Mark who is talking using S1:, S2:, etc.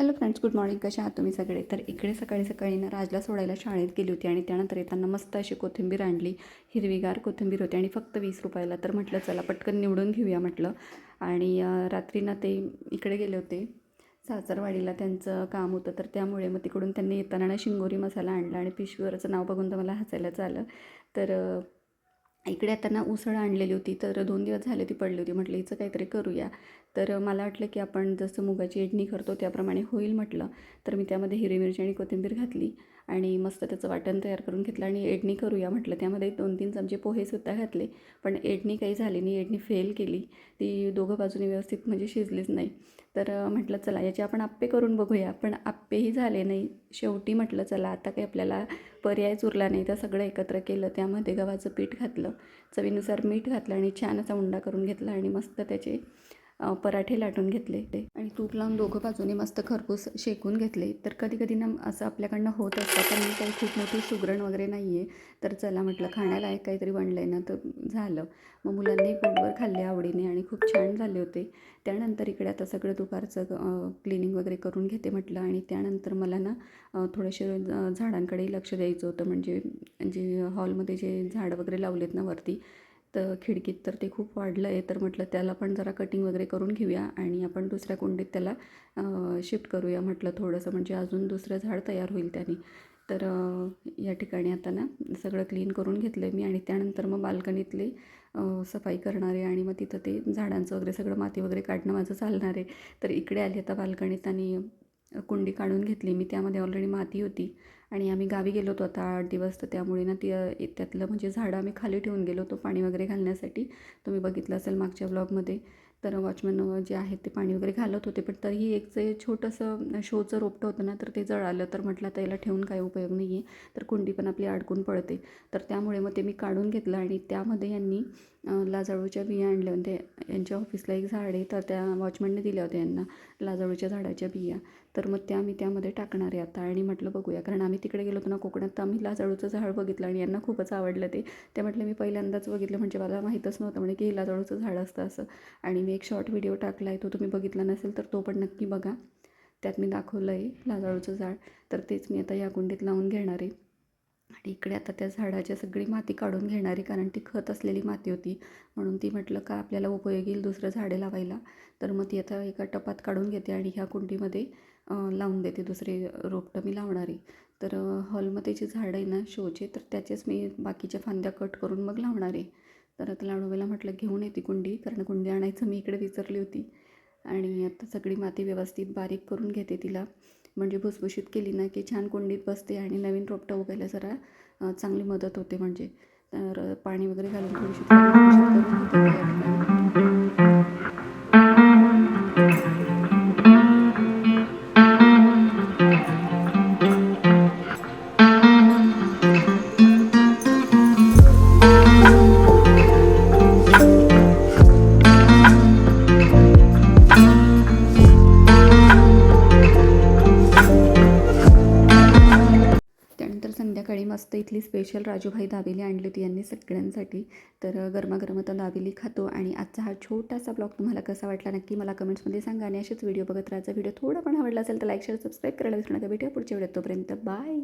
S1: Hello friends good morning. कशा आहात तुम्ही सगळे? तर इकडे सकाळी सकाळी ना राजला सोडायला शाळेत गेली होती आणि त्यानंतर येताना मस्त अशी कोथिंबीर आणली. हिरवीगार कोथिंबीर होती आणि फक्त वीस रुपयाला. तर म्हटलं चला पटकन निवडून घेऊया म्हटलं. आणि रात्री ना ते इकडे गेले होते. सासरवाडीला त्यांचं काम होतं. तर त्यामुळे मग तिकडून त्यांनी येताना ना शिंगोरी मसाला आणला आणि पिशवीवरचं नाव बघून तर मला हसायलाच आलं तर इकडे आता ना उसळ आणलेली होती. तर दोन दिवस झाले ती पडली होती. म्हटलं हिचं काहीतरी करूया. तर मला वाटलं की आपण जसं मुगाची इडणी करतो त्याप्रमाणे होईल म्हटलं. तर मी त्यामध्ये हिरवी मिरची आणि कोथिंबीर घातली आणि मस्त त्याचं वाटण तयार करून घेतलं आणि एडणी करूया म्हटलं. त्यामध्ये दोन तीन चमचे पोहेसुद्धा घातले पण एडणी काही झाली नाही एडणी फेल केली. ती दोघं बाजूने व्यवस्थित म्हणजे शिजलीच नाही. तर म्हटलं चला याचे आपण आप्पे करून बघूया. पण आप्पेही झाले नाही शेवटी म्हटलं चला आता काही आपल्याला पर्यायच उरला नाही. तर सगळं एकत्र केलं त्यामध्ये गव्हाचं पीठ घातलं चवीनुसार मीठ घातलं आणि छान असा उंडा करून घेतला आणि मस्त त्याचे पराठे लाटून घेतले. ते आणि तूप लावून दोघं बाजूने मस्त खरपूस शेकून घेतले. तर कधी कधी ना असं आपल्याकडनं होत असतं पण मी काही खूप मोठी सुगरण वगैरे नाही आहे तर चला म्हटलं खाण्यालायक काहीतरी बनलं आहे ना तर झालं. मग मुलांनी पोटभर खाल्ले आवडीने आणि खूप छान झाले होते. त्यानंतर इकडे आता सगळं दुपारचं क्लिनिंग वगैरे करून घेते म्हटलं. आणि त्यानंतर मला ना थोडेसे झाडांकडेही लक्ष द्यायचं होतं. म्हणजे जे हॉलमध्ये जे झाडं वगैरे लावलेत ना वरती तर खिडकीत तर ते खूप वाढलं आहे. तर म्हटलं त्याला पण जरा कटिंग वगैरे करून घेऊया आणि आपण दुसऱ्या कुंडीत त्याला शिफ्ट करूया म्हटलं थोडंसं. म्हणजे अजून दुसरं झाड तयार होईल त्याने. तर या ठिकाणी आता ना सगळं क्लीन करून घेतलं आहे मी आणि त्यानंतर मग बाल्कनीतले सफाई करणारे आणि मग तिथं ते झाडांचं वगैरे सगळं माती वगैरे काढणं माझं चालणार आहे. तर इकडे आली आता बाल्कनीत आणि कुंडी काढून घेतली. मी त्यामध्ये ऑलरेडी माती होती आणि आम्ही गावी गेलो होतो आता आठ दिवस. तर त्यामुळे ना ती त्यातलं म्हणजे झाडं आम्ही खाली ठेवून गेलो होतो पाणी वगैरे घालण्यासाठी. तुम्ही बघितलं असेल मागच्या ब्लॉगमध्ये तर वॉचमॅन जे आहेत ते पाणी वगैरे घालत होते. पण तरीही एक जे छोटंसं शोचं रोपटं होतं ना तर ते जळालं. तर म्हटलं आता याला ठेवून काय उपयोग नाही आहे तर कुंडी पण आपली अडकून पडते. तर त्यामुळे मग ते मी काढून घेतलं आणि त्यामध्ये यांनी लाजाळूच्या बिया आणल्या होत्या. यांच्या ऑफिसला एक झाड आहे तर त्या वॉचमॅनने दिल्या होत्या यांना लाजाळूच्या झाडाच्या बिया. तर मग त्या मी त्यामध्ये टाकणार आहे आता. आणि म्हटलं बघूया. कारण आम्ही तिकडे गेलो होतो ना कोकणात तर आम्ही लाजाळूचं झाड बघितलं आणि यांना खूपच आवडलं ते. ते म्हटलं मी पहिल्यांदाच बघितलं म्हणजे मला माहीतच नव्हतं. म्हणजे की हे लाजाळूचं झाड असतं असं. आणि मी एक शॉर्ट व्हिडिओ टाकला आहे तो तुम्ही बघितला नसेल तर तो पण नक्की बघा. त्यात मी दाखवलं आहे लाजाळूचं झाड. तर तेच मी आता या कुंडीत लावून घेणार आहे. आणि इकडे आता त्या झाडाची सगळी माती काढून घेणारी कारण ती खत असलेली माती होती. म्हणून ती म्हटलं का आपल्याला उपयोग येईल दुसरं झाडे लावायला? तर मग ती आता एका टपात काढून घेते आणि ह्या कुंडीमध्ये लावून देते दुसरे रोपटं मी लावणारी तर हॉलमध्ये जे झाडं आहे ना शोचे तर त्याचेच मी बाकीच्या फांद्या कट करून मग लावणार आहे. तर आता लाडूबाईला म्हटलं घेऊन येते कुंडी कारण कुंडी आणायचं मी इकडे विसरली होती. आणि आता सगळी माती व्यवस्थित बारीक करून घेते तिला. म्हणजे भुसभुशीत केली ना की छान कुंडीत बसते आणि नवीन रोपटं उगायला जरा चांगली मदत होते म्हणजे. तर पाणी वगैरे घालून थोडीशी मस्त इथली स्पेशल राजूभाई दाबेली आणली होती यांनी सगळ्यांसाठी. तर गरमागरम आता दाबेली खातो आणि आजचा हा छोटासा ब्लॉग तुम्हाला कसा वाटला नक्की मला कमेंट्समध्ये सांगा आणि असेच व्हिडिओ बघत राहायचा व्हिडिओ थोडा पण आवडला असेल तर लाईक शेअर सबस्क्राईब करायला विसरू नका. भेटूया पुढच्या व्हिडिओ तोपर्यंत. बाय